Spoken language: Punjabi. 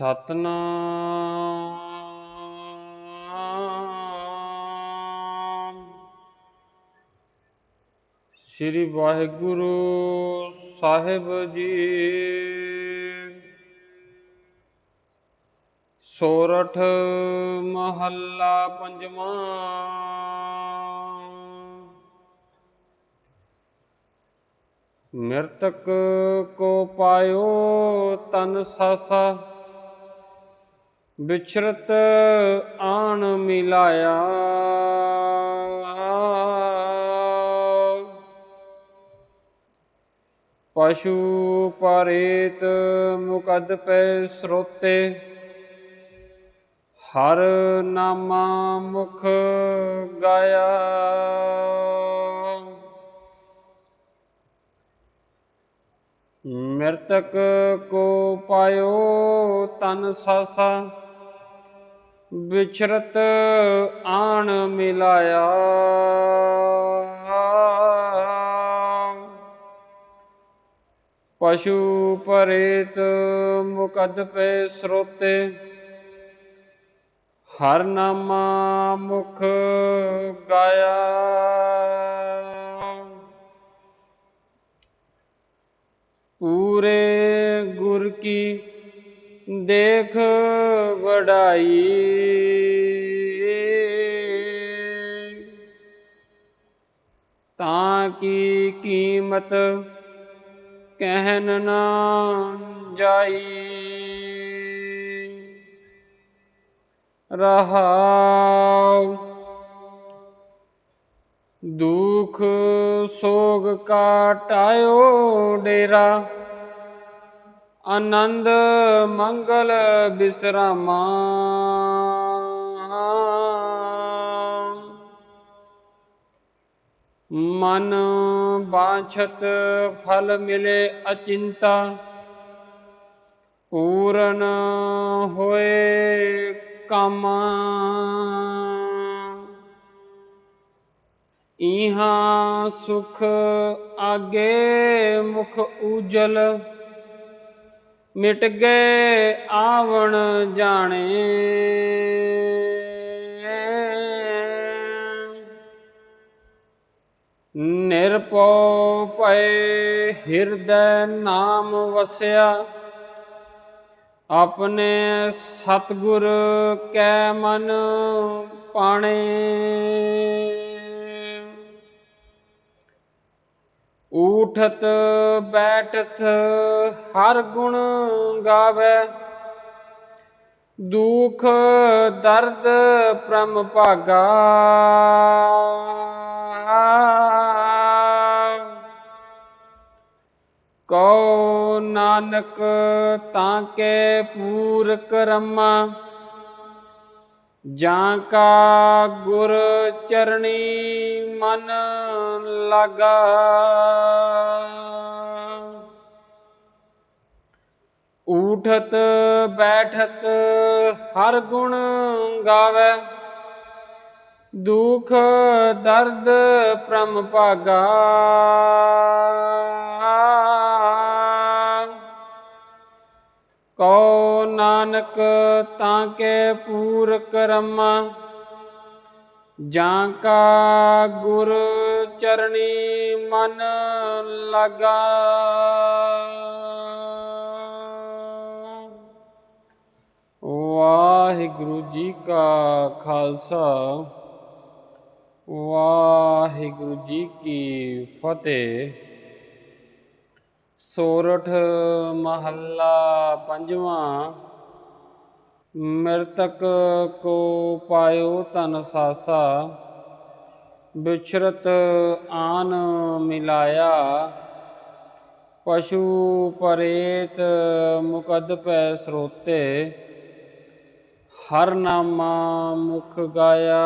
ਸਤਨਾਮ। ਸ੍ਰੀ ਵਾਹਿਗੁਰੂ ਸਾਹਿਬ ਜੀ। ਸੋਰਠ ਮਹੱਲਾ ਪੰਜਵਾਂ। ਮਿਰਤਕ ਕੋ ਪਾਇਓ ਤਨ ਸਾਸਾ। ਵਿਛਰਤ ਆਣ ਮਿਲਾਇਆ। ਪਸ਼ੂ ਪਰੇਤ ਮੁਕਦ ਪੈ ਸਰੋਤੇ, ਹਰ ਨਾਮਾ ਮੁਖ ਗਾਇਆ। ਮਿਰਤਕ ਕੋ ਪਾਇਓ ਤਨ ਸਾਸਾ ਵਿਛਰਤ ਆਣ ਮਿਲਾਇਆ। ਪਸ਼ੂ ਪਰੇਤ ਮੁਕਦ ਪੈ ਸਰੋਤੇ, ਹਰ ਨਾਮਾ ਮੁਖ ਗਾਇਆ। ਪੂਰੇ ਗੁਰ ਕੀ ਦੇਖ ਵਡਾਈ। ਤਾਂ ਕੀ ਕੀਮਤ ਕਹਿਨ ਨਾ ਜਾਈ। ਰਹਾਉ ਦੁਖ ਸੋਗ ਕਾਟਾਇਓ ਡੇਰਾ। ਆਨੰਦ ਮੰਗਲ ਬਿਸਰਾਮਾ। ਮਨ ਬਾਛਤ ਫਲ ਮਿਲੇ ਅਚਿੰਤਾ, ਪੂਰਨ ਹੋਏ ਕਾਮਾ। ਇਹਾਂ ਸੁਖ ਆਗੇ ਮੁਖ ਉਜਲ। ਮਿਟ ਗਏ ਆਵਣ ਜਾਣੇ। ਨਿਰਪਉ ਭਏ ਹਿਰਦੈ ਨਾਮ ਵਸਿਆ। ਆਪਣੇ ਸਤਗੁਰ ਕੈ ਮਨ ਪਾਣੇ। ਉਠਤ ਬੈਠਤ ਹਰ ਗੁਣ ਗਾਵੇ। ਦੁਖ ਦਰਦ ਪ੍ਰਮ ਭਾਗਾ। ਕਉ ਨਾਨਕ ਤਾਂ ਕੇ ਪੂਰ ਕਰਮਾ ਜਾਂ ਕਾ ਗੁਰ ਚਰਣੀ ਮਨ ਲਗਾ। ਉਠਤ ਬੈਠਤ ਹਰ ਗੁਣ ਗਾਵੇ। ਦੁਖ ਦਰਦ ਪ੍ਰਮ ਭਾਗਾ। ਕਉ ਨਾਨਕ, ਤਾਂ ਕੇ ਪੂਰ ਕਰਮ ਜਾਂ ਕਾ ਗੁਰ ਚਰਣੀ ਮਨ ਲਗਾ। ਵਾਹਿਗੁਰੂ ਜੀ ਕਾ ਖਾਲਸਾ। ਵਾਹਿਗੁਰੂ ਜੀ ਕੀ ਫਤਿਹ। ਸੋਰਠ ਮਹੱਲਾ ਪੰਜਵਾਂ। ਮਿਰਤਕ ਕੋ ਪਾਇਓ ਤਨ ਸਾਸਾ ਵਿਛਰਤ ਆਨ ਮਿਲਾਇਆ। ਪਸ਼ੂ ਪਰੇਤ ਮੁਕਦ ਪੈ ਸਰੋਤੇ, ਹਰ ਨਾਮਾ ਮੁਖ ਗਾਇਆ।